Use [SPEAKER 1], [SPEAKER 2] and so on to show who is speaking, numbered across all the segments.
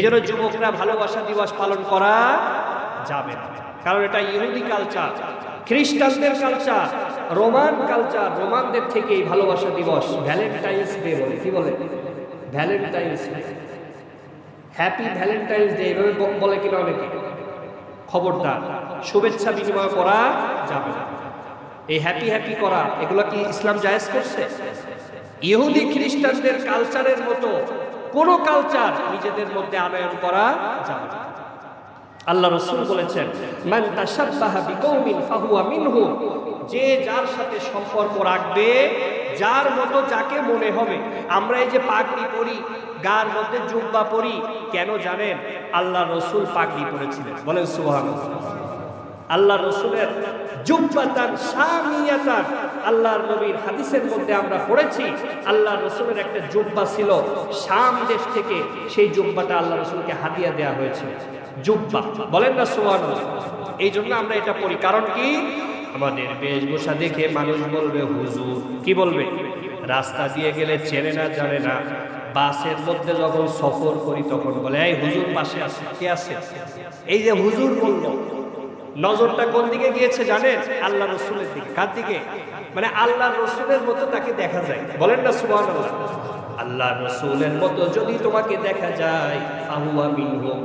[SPEAKER 1] এই জন্য যুবকরা ভালোবাসা দিবস পালন করা যাবে না। কারণ এটা ইহুদি কালচার খ্রিস্টানদের কালচার রোমান কালচার রোমানদের থেকে এই ভালোবাসা দিবস ভ্যালেন্টাইন্স ডে বলে। কি বলে? Valentine's day happy valentine's day এভাবে বলে কিনা অনেকে। খবরদার, শুভেচ্ছা বিনিময় করা যাবে না। এই হ্যাপি হ্যাপি করা, এগুলো কি ইসলাম জায়েজ করছে? ইহুদি খ্রিস্টানদের কালচারের মতো কোনো কালচার নিজেদের মধ্যে আনয়ন করা যাবে আল্লাহ রসুল বলেছেন, মান তাশাব্বাহা বিকৌমিন ফাহুয়া মিনহু। যে যার সাথে সম্পর্ক রাখবে, যার মতো যাকে মনে হবে। আমরা এই যে পাগড়ি পরি, গার মধ্যে জুব্বা পরি, কেন জানেন? আল্লাহ রসুল পাগড়ি পরেছিলেন। বলেন সুবহানাল্লাহ। আল্লাহ রসুলের জুব্বাতান শামিয়াতান আল্লাহর নবীর হাদিসের মধ্যে আমরা পড়েছি, আল্লাহ রসুলের একটা জুব্বা ছিল শাম দেশ থেকে, সেই জুব্বাটা আল্লাহ রসুলকে হাদিয়া দেওয়া হয়েছে। জুব্বা, বলেন না সোয়ান এই জন্য আমরা এটা পড়ি। কারণ কি? আমাদের বেশভূষা দেখে মানুষ বলবে, হুজুর, কি বলবে? রাস্তা দিয়ে গেলে চেনে না, জানে না। বাসের মধ্যে যখন সফর করি তখন বলে, এই হুজুর পাশে আসে, কে আছে? এই যে হুজুর বলল নজরটা কোন দিকে গিয়েছে জানেন? আল্লাহ রসুলের দিকে। কার দিকে? মানে আল্লাহ রসুলের মতো তাকে দেখা যায়। বলেন না সুবাহ আল্লাহ রসুলের মতো যদি তোমাকে দেখা যায়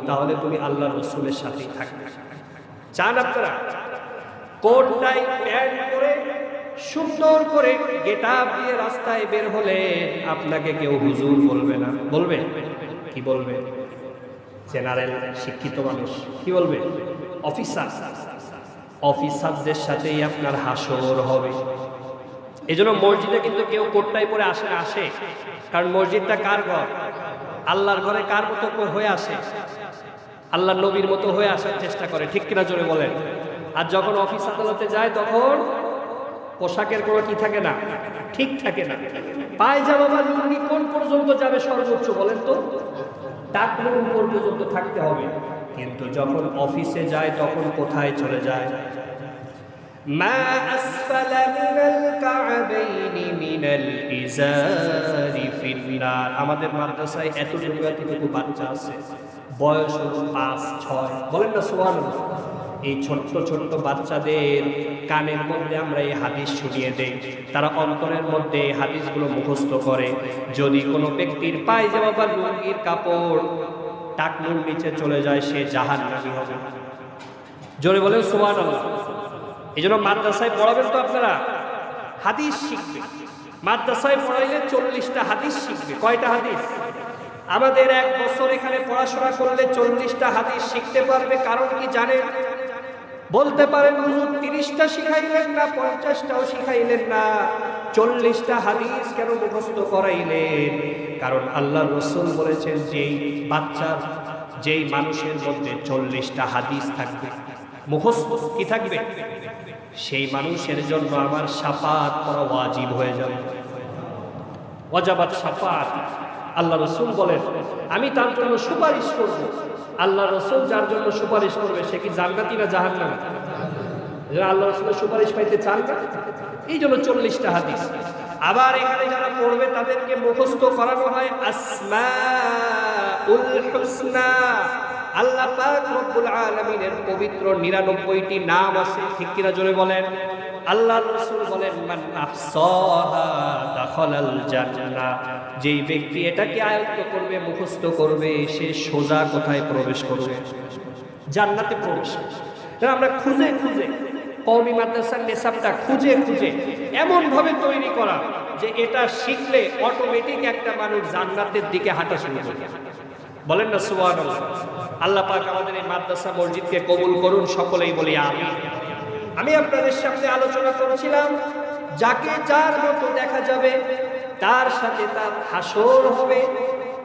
[SPEAKER 1] তাহলে তুমি আল্লাহ রসুলের সাথেই থাকবে। চান আপনারা? কোট টাই প্যান্ট করে সুন্দর করে গেট দিয়ে রাস্তায় বের হলে আপনাকে কেউ হুজুর বলবে না। বলবে? কি বলবে? জেনারেল শিক্ষিত মানুষ। কি বলবে? অফিসার। অফিসারদের সাথেই আপনার হাসর হবে। এই জন্য মসজিদে কিন্তু কেউ কোটটাই পরে আসে আসে। কারণ মসজিদটা কার ঘর? আল্লাহর ঘরে কার মতো হয়ে আসে? আল্লাহ নবীর মতো হয়ে আসার চেষ্টা করে, ঠিক কিনা জোরে বলেন? আর যখন অফিস আদালতে যায় তখন পোশাকের কোনো কি থাকে না? ঠিক থাকে না। পায়জামা বা লুঙ্গি কোন পর্যন্ত যাবে সর্বোচ্চ বলেন তো? টাকনুর উপর পর্যন্ত থাকতে হবে। কিন্তু যখন অফিসে যায়, তখন কোথায় চলে যায়? মা আসফালা মিনাল কা'বাইনি মিনাল ইজারি আমাদের মাদ্রাসায় এতটুকু এতটুকু বাচ্চা আছে। বয়স পাঁচ, ছয়। বলেন না সোয়ান এই ছোট্ট ছোট্ট বাচ্চাদের কানের মধ্যে আমরা এই হাদিস শুনিয়ে দেই। তারা অন্তরের মধ্যে এই হাদিসগুলো মুখস্থ করে। যদি কোনো ব্যক্তির পায়জামা বা লুঙ্গির কাপড় টাকনুর নিচে চলে যায়, সে জাহান নামি হবে। জোরে বলেন আল্লাহ এই জন্য মাদ্রাসায় পড়াবেন তো আপনারা। হাদিস শিখবে। মাদ্রাসায় পড়াইলে চল্লিশটা হাদিস শিখবে। কয়টা হাদিস? আমাদের এক বছর এখানে পড়াশোনা করলে চল্লিশটা হাদিস শিখতে পারবে, কারণ কি জানেন? বলতে পারেন, হুজুর, তিরিশটা শিখাইলেন না, পঞ্চাশটাও শিখাইলেন না। চল্লিশটা হাদিস কেন মুখস্থ করাইলেন? কারণ আল্লাহ রসুল বলেছেন, যেই বাচ্চার, যেই মানুষের মধ্যে চল্লিশটা হাদিস থাকবে, মুখস্থ কি থাকবে? সেই মানুষের জন্য আমার সাফাত করা ওয়াজিব হয়ে যাবে। ওয়াজাবাত সাফাত। আল্লাহ রসুল বলেন, আমি তার জন্য সুপারিশ করব। আল্লাহ রসুল যার জন্য সুপারিশ করবে, সে কি জান্নাতি না জাহান্নামী? যারা আল্লাহ রসুলের সুপারিশ পাইতে চান না? এই জন্য চল্লিশটা হাদিস। আবার এখানে যারা পড়বে, তাদেরকে মুখস্থ করানো হয় আসমা উল হুসনা। আল্লাহ পাক রব্বুল পবিত্র নিরানব্বইটি নাম আছে, ঠিক কিনা জোরে বলেন? আল্লাহ রসুল বলেন, মান আহসাহা দাখালাল জান্নাহ। যেই ব্যক্তি এটাকে আয়ত্ত করবে, মুখস্থ করবে, সে সোজা কোথায় প্রবেশ করবে? জান্নাতে প্রবেশ করবে। আমরা খুঁজে খুঁজে কওমি মাদ্রাসার নেশাবটা খুঁজে খুঁজে এমন ভাবে তৈরি করা যে এটা শিখলে অটোমেটিক একটা মানুষ জান্নাতের দিকে হাঁটা শুরু করবে। বলেন না সুবান আল্লাহ পাক আমাদের এই মাদ্রাসা মসজিদকে কবুল করুন, সকলেই বলি আমি আমি আপনাদের সামনে আলোচনা করছিলাম, যাকে যার মতো দেখা যাবে, তার সাথে তার হাসর হবে।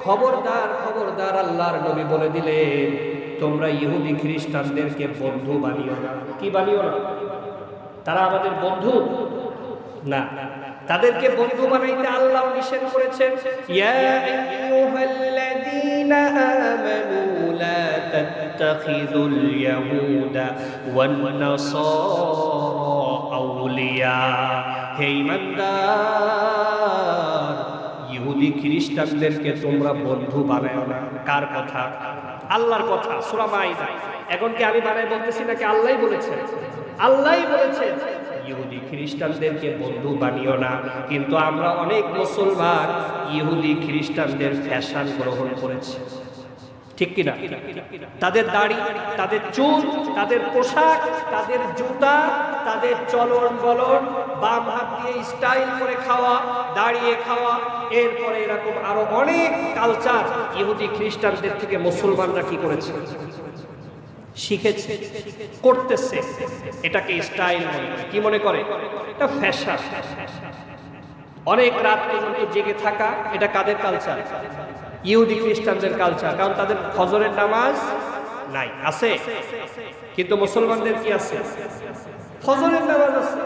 [SPEAKER 1] খবরদার খবরদার আল্লাহর নবী বলে দিলেন, তোমরা ইহুদি খ্রিস্টানদেরকে বন্ধু বানিও না। কি বানিও না? তারা আমাদের বন্ধু? না। তাদেরকে বন্ধু বানাইতে আল্লাহ নিষেধ করেছেন লা তাত্তাখিযুল ইয়াহুদা ওয়ান নাসারা আউলিয়া হে ঈমানদার ইহুদি খ্রিস্টানদেরকে তোমরা বন্ধু বানায় না। কার কথা? আল্লাহর কথা। সুরামাইদা এখন কি আমি বানাই বলতেছি নাকি আল্লাহই বলেছে? আল্লাহই বলেছে। ইহুদি খ্রিস্টানদেরকে বন্ধু বানিও না। কিন্তু আমরা অনেক মুসলমান ইহুদি খ্রিস্টানদের ফ্যাশন গ্রহণ করেছি। ঠিক কিনা? তাদের দাড়ি, তাদের চুল, তাদের পোশাক, তাদের জুতা, তাদের চলন বলন বাম হাত দিয়ে স্টাইল করে খাওয়া, দাঁড়িয়ে খাওয়া, এরপরে এরকম আরও অনেক কালচার ইহুদি খ্রিস্টানদের থেকে মুসলমানরা কি করেছে? শিখেছে, করতেছে। এটাকে স্টাইল কি মনে করে? এটা ফ্যাশন অনেক রাত পর্যন্ত জেগে থাকা, এটা কাদের কালচার ইহুদি খ্রিস্টানদের কালচার কারণ তাদের ফজরের নামাজ নাই, আছে। কিন্তু মুসলমানদের কি আছে? ফজরের নামাজ আছে।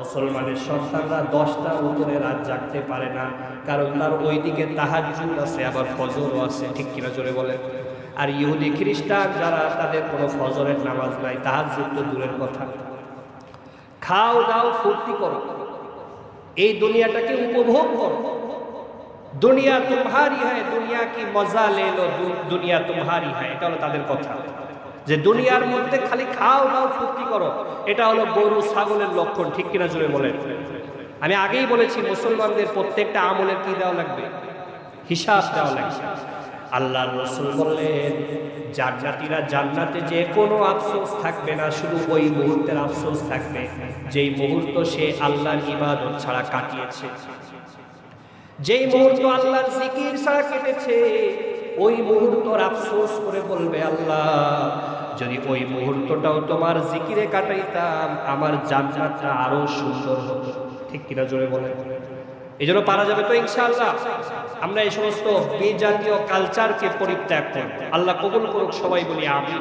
[SPEAKER 1] মুসলমানের সন্তানরা দশটার উপরে রাত জাগতে পারে না, কারণ তার ওইদিকে তাহাজুদ আছে, আবার ফজরও আছে, ঠিক কিনা জোরে বলে আর ইহুদি খ্রিস্টান যারা, তাদের কোনো ফজরের নামাজ নাই তাহাজুদ তো দূরের কথা। খাও দাও, ফুর্তি করো। এই দুনিয়াটাকে উপভোগ করো। দুনিয়া তোমারি হয় দুনিয়া কি মজা লে লো দুনিয়া তোমারি হয়। এটা হলো তাদের কথা। যে দুনিয়ার মধ্যে খালি খাও দাও ফুর্তি করো, এটা হলো গরু, ছাগলের লক্ষণ, ঠিক কিনা জুড়ে বলেন? আমি আগেই বলেছি, মুসলমানদের প্রত্যেকটা আমলের কি দেওয়া লাগবে? হিসাব দেওয়া লাগবে। আল্লাহ রসুল বললেন, জান্নাতীরা জান্নাতে যে কোনো আফসোস থাকবে না, শুধু ওই মুহূর্তের আফসোস থাকবে। যেই মুহূর্ত সে আল্লাহর ইবাদত ছাড়া কাটিয়েছে। যেই মুহূর্ত আল্লাহর জিকির ছাড়া কেটেছে, ওই মুহূর্তর আফসোস করে বলবে আল্লাহ, যদি ওই মুহূর্তটাও তোমার জিকিরে কাটাইতাম, আমার জান্নাতটা আরও সুন্দর হতো। ঠিক কিনা জোরে বলে এই জন্য পারা যাবে তো ইনশাআল্লাহ। আমরা এই সমস্ত বিজাতীয় কালচারকে পরিত্যাগ করি আল্লাহ কবুল করুক সবাই বলি আমি